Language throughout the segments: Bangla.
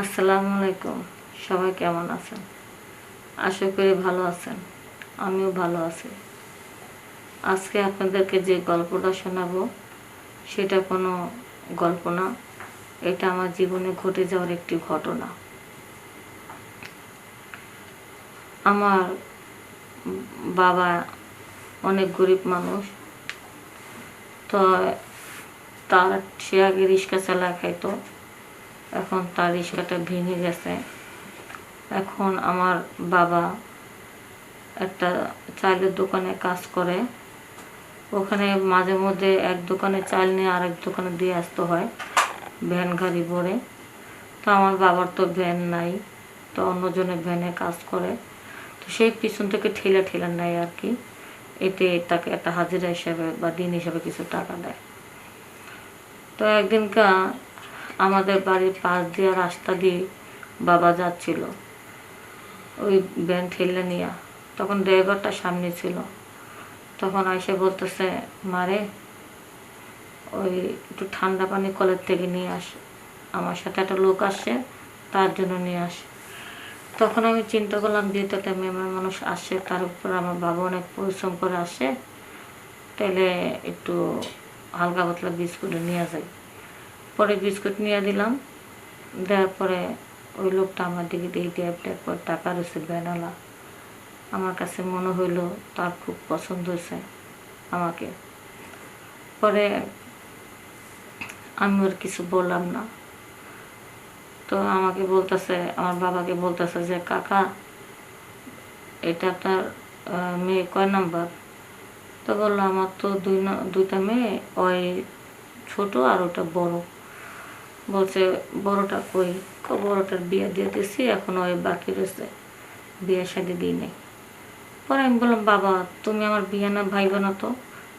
আসসালামু আলাইকুম। সবাই কেমন আছেন? আশা করি ভালো আছেন। আমিও ভালো আছি। আজকে আপনাদেরকে যে গল্পটা শোনাবো, সেটা কোনো গল্প না। এটা আমার জীবনে ঘটে যাওয়ার একটি ঘটনা। আমার বাবা অনেক গরিব মানুষ। তো তার সে আগে রিক্সা চালা খাইতো। এখন তার রিক্সাটা ভেঙে গেছে। এখন আমার বাবা একটা চালের দোকানে কাজ করে। ওখানে মাঝে মধ্যে এক দোকানে চাল নিয়ে আরেক দোকানে দিয়ে আসতে হয়, ভ্যান গাড়ি ভরে। তো আমার বাবার তো ভ্যান নাই, তো অন্যজনের ভ্যানে কাজ করে। তো সেই পিছন থেকে ঠেলা ঠেলা নেয় আর কি। এতে তাকে একটা হাজিরা হিসাবে বা দিন হিসাবে কিছু টাকা দেয়। তো একদিনকা আমাদের বাড়ির পাশ দিয়ে রাস্তা দিয়ে বাবা যাচ্ছিল। ওই ব্যান ঠেলে নিয়ে। তখন ড্রাইভারটা সামনে ছিল। তখন এসে বলতেছে মারে ওই একটু ঠান্ডা পানি কলের থেকে নিয়ে আস। আমার সাথে একটা লোক আসছে, তার জন্য নিয়ে আস। তখন আমি চিন্তা করলাম যেহেতু একটা মেয়েমার মানুষ আসছে, তার উপর আমার বাবা অনেক পরিশ্রম করে আসে তাহলে একটু হালকা পাতলা বিস্কুট নিয়ে যাই। পরে বিস্কুট নিয়ে দিলাম। দেওয়ার পরে ওই লোকটা আমার দিকে দিয়ে ট্যাপ করে টাকা রয়েছে ব্যানালা আমার কাছে মনে হইল তার খুব পছন্দ হয়েছে আমাকে। পরে আমি ওর কিছু বললাম না। তো আমাকে বলতেছে, আমার বাবাকে বলতেছে যে, কাকা, এটা আপনার মেয়ে কয় নাম্বার? তো বলল, আমার তো দুই দুইটা মেয়ে, ওই ছোট আর ওটা বড়। বলছে, বড়টা কই? তো বড়টার বিয়ে দিয়ে দিছি এখন ওই বাকি রয়েছে। বিয়ে শাদি দিই নাই। পরে আমি বললাম, বাবা, তুমি আমার বিয়ে না ভাইবে না তো?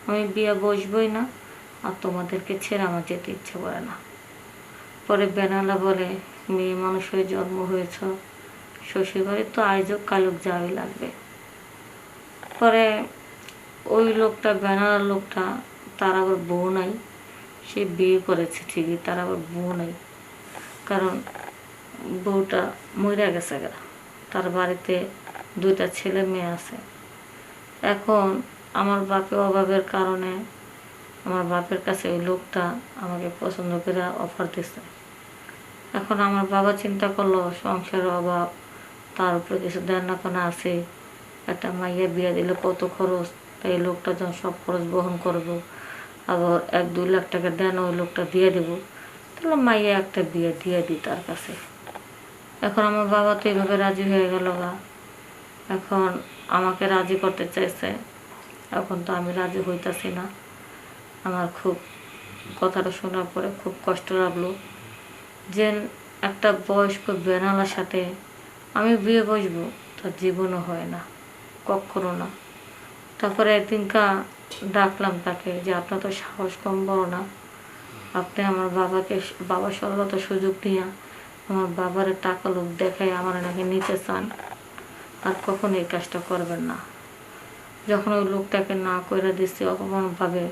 আমি বিয়ে বসবই না, আর তোমাদেরকে ছেড়ে আমার যেতে ইচ্ছে করে না। পরে বেনালা বলে, মেয়ে মানুষ হয়ে জন্ম হয়েছ, শ্বশুরবাড়ি তো আয়োজক কালুক যাওয়াই লাগবে। পরে ওই লোকটা, বেনালার লোকটা, তার আবার বউ নাই। সে বিয়ে করেছে ঠিকই, তার আবার বউ নাই। কারণ বউটা মরে গেছে গা। তার বাড়িতে দুইটা ছেলে মেয়ে আছে। এখন আমার বাপের অভাবের কারণে আমার বাপের কাছে ওই লোকটা আমাকে পছন্দ করে অফার দিছে। এখন আমার বাবা চিন্তা করল, সংসারের অভাব, তার উপরে কিছু দেন না আছে। একটা মাইয়া বিয়ে দিলে কত খরচ, তাই লোকটা যখন সব খরচ বহন করব। আবার এক, দুই লাখ টাকা দেন, ওই লোকটা দিয়ে দেবো। তাহলে মাইয়া একটা বিয়ে দিয়ে দিই তার কাছে। এখন আমার বাবা তো এইভাবে রাজি হয়ে গেল বা এখন আমাকে রাজি করতে চাইছে। এখন তো আমি রাজি হইতাছি না। আমার খুব কথাটা শোনার পরে খুব কষ্ট লাগল। যে একটা বয়স্ক বেনালার সাথে আমি বিয়ে বসবো, তার জীবনও হয় না, কখনো না। তারপরে একদিনকা ডাকলাম তাকে যে, আপনার তো সাহস কম বড় না। আপনি আমার বাবাকে বাবা সর্বত সুযোগ নিয়ে আমার বাবার টাকা লোক দেখায় আমার নাকি নিতে চান। আর কখনো এই কাজটা করবেন না। যখন ওই লোকটাকে না করে দিচ্ছে অপমানভাবে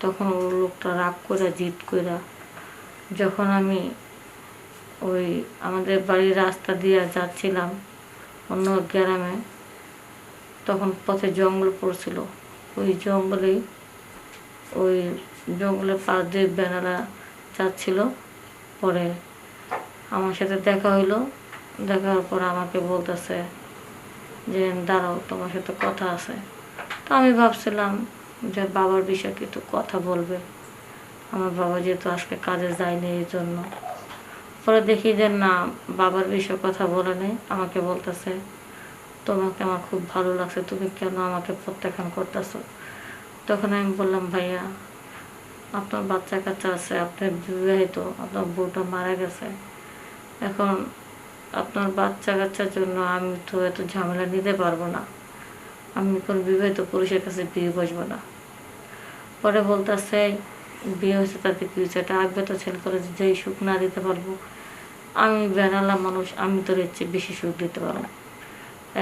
তখন ওই লোকটা রাগ করে জিদ করে যখন আমি ওই আমাদের বাড়ির রাস্তা দিয়ে যাচ্ছিলাম অন্য গ্রামে, তখন পথে জঙ্গল পড়ছিল। ওই জঙ্গলে, ওই জঙ্গলের পাশ দিয়ে বেনালা যাচ্ছিল। পরে আমার সাথে দেখা হইল। দেখার পর আমাকে বলতেছে যে, দাঁড়াও, তোমার সাথে কথা আছে। তো আমি ভাবছিলাম যে, বাবার বিষয়ে কিছু কথা বলবে। আমার বাবা যেহেতু আজকে কাজে যায়নি এই জন্য। পরে দেখি যে, না, বাবার বিষয়ে কথা বলে নেই। আমাকে বলতেছে তোমাকে আমার খুব ভালো লাগছে, তুমি কেন আমাকে প্রত্যাখ্যান করতেছো? তখন আমি বললাম, ভাইয়া, আপনার বাচ্চা কাচ্চা আছে আপনার বিবাহিত, আপনার বউটা মারা গেছে। এখন আপনার বাচ্চা কাচ্চার জন্য আমি তো এত ঝামেলা নিতে পারব না। আমি কোন বিবাহিত পুরুষের কাছে বিয়ে বসবো না। পরে বলতেছে, বিয়ে হয়েছে তাতে কি হয়েছে? এটা আগবে তো ছেলে করে যেই সুখ না দিতে পারব, আমি বেনালা মানুষ, আমি তোর এর চেয়ে বেশি সুখ দিতে পারব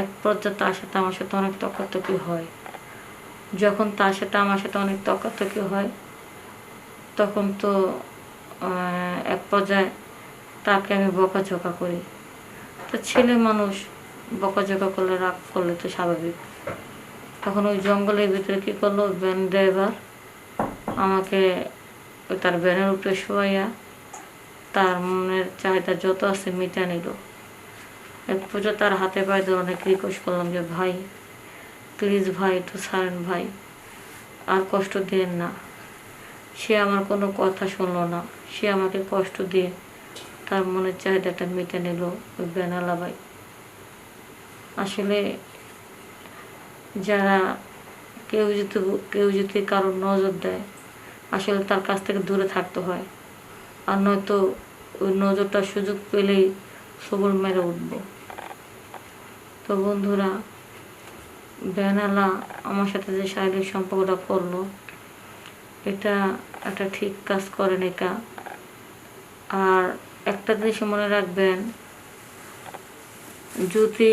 এক পর্যায়ে তার সাথে আমার সাথে অনেক তকাতকি হয়। যখন তার সাথে আমার সাথে অনেক তকাতকি হয়, তখন তো এক পর্যায়ে তাকে আমি বকাঝকা করি। তো ছেলে মানুষ বকাঝকা করলে, রাগ করলে তো স্বাভাবিক। তখন ওই জঙ্গলের ভিতরে কী করল? ভ্যান ড্রাইভার আমাকে তার ভ্যানের উপরে শোয়াইয়া তার মনের চাহিদা যত আছে মিটা নিল। এক পুজো তার হাতে পায়ে ধরে অনেক রিকোয়েস্ট করলাম যে, ভাই প্লিজ ভাই, একটু ছাড়েন ভাই। আর কষ্ট দিয়েন না। সে আমার কোনো কথা শুনলো না। সে আমাকে কষ্ট দিয়ে তার মনের চাহিদাটা মিটে নিল ওই বেনালা ভাই। আসলে যারা কেউ যদি কেউ যদি কারোর নজর দেয়, আসলে তার কাছ থেকে দূরে থাকতে হয়। আর নয়তো ওই নজরটার সুযোগ পেলেই সবল মেরে উঠব। তো বন্ধুরা বেনালা আমার সাথে যে শারীরিক সম্পর্কটা করল, এটা একটা ঠিক কাজ করেন একা আর একটা জিনিস মনে রাখবেন, যদি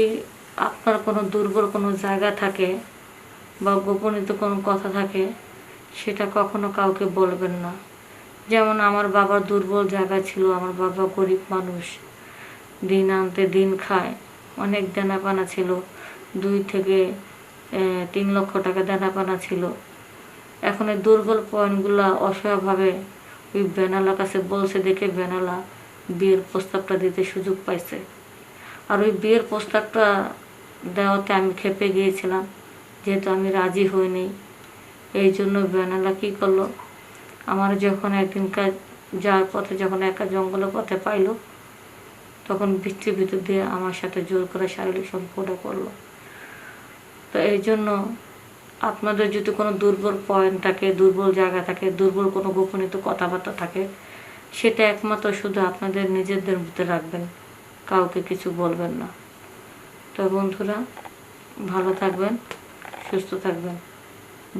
আপনার কোনো দুর্বল কোনো জায়গা থাকে বা গোপনীত কোনো কথা থাকে, সেটা কখনো কাউকে বলবেন না। যেমন আমার বাবার দুর্বল জায়গা ছিল, আমার বাবা গরিব মানুষ। দিন আনতে দিন খায়। অনেক দেনাপানা ছিল। দুই থেকে তিন লক্ষ টাকা দেনাপানা ছিল। এখন এই দুর্বল পয়েন্টগুলো অসহায়ভাবে ওই বেনালার কাছে বলছে দেখে বেনালা বিয়ের প্রস্তাবটা দিতে সুযোগ পাইছে। আর ওই বিয়ের প্রস্তাবটা দেওয়াতে আমি খেপে গিয়েছিলাম, যেহেতু আমি রাজি হইনি। এই জন্য বেনালা কী করল? আমার যখন একদিনকার যাওয়ার পথে, যখন একা জঙ্গলের পথে পাইলো তখন বৃষ্টির ভিতর দিয়ে আমার সাথে জোর করে শারীরিক সম্পর্কটা করল। তো এই জন্য আপনাদের যদি কোনো দুর্বল পয়েন্ট থাকে, দুর্বল জায়গা থাকে, দুর্বল কোনো গোপনীয় কথাবার্তা থাকে, সেটা একমাত্র শুধু আপনাদের নিজেদের মধ্যে রাখবেন, কাউকে কিছু বলবেন না। তো বন্ধুরা, ভালো থাকবেন, সুস্থ থাকবেন।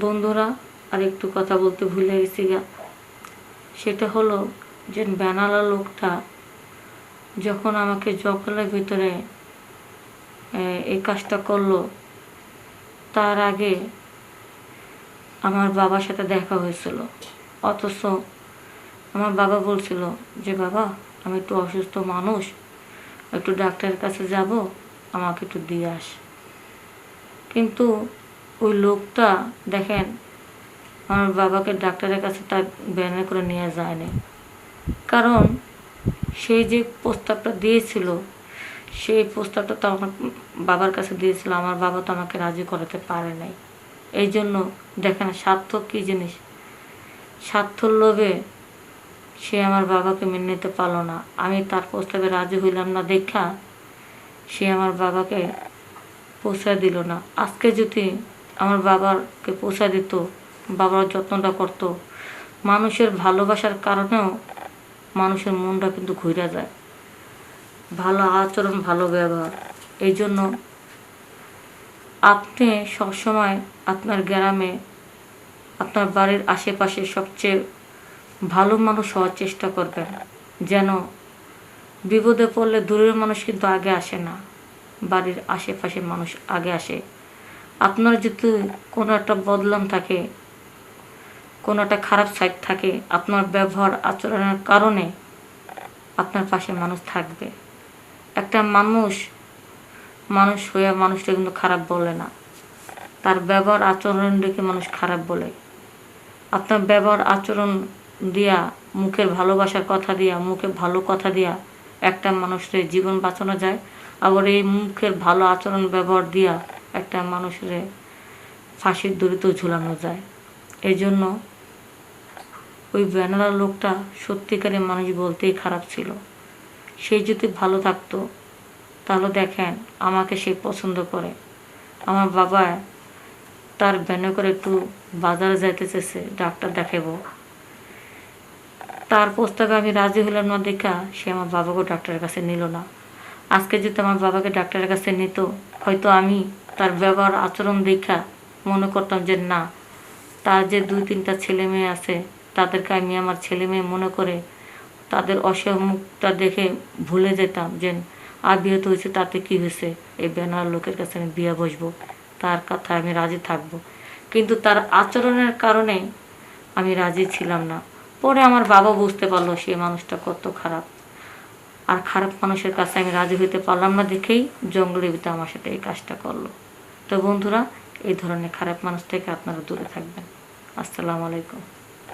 বন্ধুরা আর একটু কথা বলতে ভুলে গেছি গা। সেটা হলো যে বেনালা লোকটা যখন আমাকে জঙ্গলের ভিতরে এই কাজটা করল, তার আগে আমার বাবার সাথে দেখা হয়েছিল। অথচ আমার বাবা বলছিল যে, বাবা, আমি একটু অসুস্থ মানুষ, একটু ডাক্তারের কাছে যাব, আমাকে একটু দিয়ে আস। কিন্তু ওই লোকটা দেখেন, আমার বাবাকে ডাক্তারের কাছে তার ব্যানে করে নিয়ে যায়নি। কারণ সেই যে প্রস্তাবটা দিয়েছিল, সেই প্রস্তাবটা তো আমার বাবার কাছে দিয়েছিল, আমার বাবা তো আমাকে রাজি করাতে পারে নাই। এই জন্য দেখেন সার্থক কী জিনিস? স্বার্থর লোভে সে আমার বাবাকে মেনে নিতে পারল না। আমি তার প্রস্তাবে রাজি হইলাম না দেখা সে আমার বাবাকে পৌঁছায় দিল না। আজকে যদি আমার বাবাকে পৌঁছায় দিত, বাবার যত্নটা করতো, মানুষের ভালোবাসার কারণেও মানুষের মনটা কিন্তু ঘুরে যায়। ভালো আচরণ, ভালো ব্যবহার। এই জন্য আপনি সবসময় আপনার গ্রামে, আপনার বাড়ির আশেপাশে সবচেয়ে ভালো মানুষ হওয়ার চেষ্টা করবেন। যেন বিপদে পড়লে দূরের মানুষ কিন্তু আগে আসে না, বাড়ির আশেপাশে মানুষ আগে আসে। আপনার যদি কোনো একটা বদলাম থাকে কোনো একটা খারাপ সাইড থাকে, আপনার ব্যবহার আচরণের কারণে আপনার পাশে মানুষ থাকবে। একটা মানুষ মানুষ হয়ে মানুষটা কিন্তু খারাপ বলে না। তার ব্যবহার আচরণ দেখে মানুষ খারাপ বলে। আপনার ব্যবহার আচরণ দিয়া, মুখের ভালোবাসার কথা দিয়া, মুখে ভালো কথা দিয়া একটা মানুষের জীবন বাঁচানো যায়। আবার এই মুখের ভালো আচরণ ব্যবহার দিয়া একটা মানুষের ফাঁসির দড়িতেও ঝুলানো যায়। এই জন্য ওই ব্যানারা লোকটা সত্যিকারের মানুষ বলতেই খারাপ ছিল। সে যদি ভালো থাকতো, তাহলে দেখেন আমাকে সে পছন্দ করে। আমার বাবা তার ভ্যানে করে একটু বাজারে যাইতে চেয়েছে, ডাক্তার দেখাবো তার প্রস্তাবে আমি রাজি হলাম না দেখা সে আমার বাবাকে ডাক্তারের কাছে নিল না। আজকে যদি আমার বাবাকে ডাক্তারের কাছে নিত, হয়তো আমি তার ব্যবহার, আচরণ দেখা মনে করতাম যে না, তার যে দুই তিনটা ছেলে মেয়ে আছে তাদেরকে আমি আমার ছেলে মেয়ে মনে করে তাদের অসহমুখটা দেখে ভুলে যেতাম যে আর বিয়ে তো হয়েছে, তাতে কি হয়েছে? এই বেনার লোকের কাছে আমি বিয়ে বসবো, তার কথা আমি রাজি থাকব। কিন্তু তার আচরণের কারণে আমি রাজি ছিলাম না। পরে আমার বাবা বুঝতে পারল সে মানুষটা কত খারাপ। আর খারাপ মানুষের কাছে আমি রাজি হইতে পারলাম না দেখেই জঙ্গলে ভিতরে আমার সাথে এই কাজটা করল। তো বন্ধুরা, এই ধরনের খারাপ মানুষ থেকে আপনারা দূরে থাকবেন। আসসালামু আলাইকুম।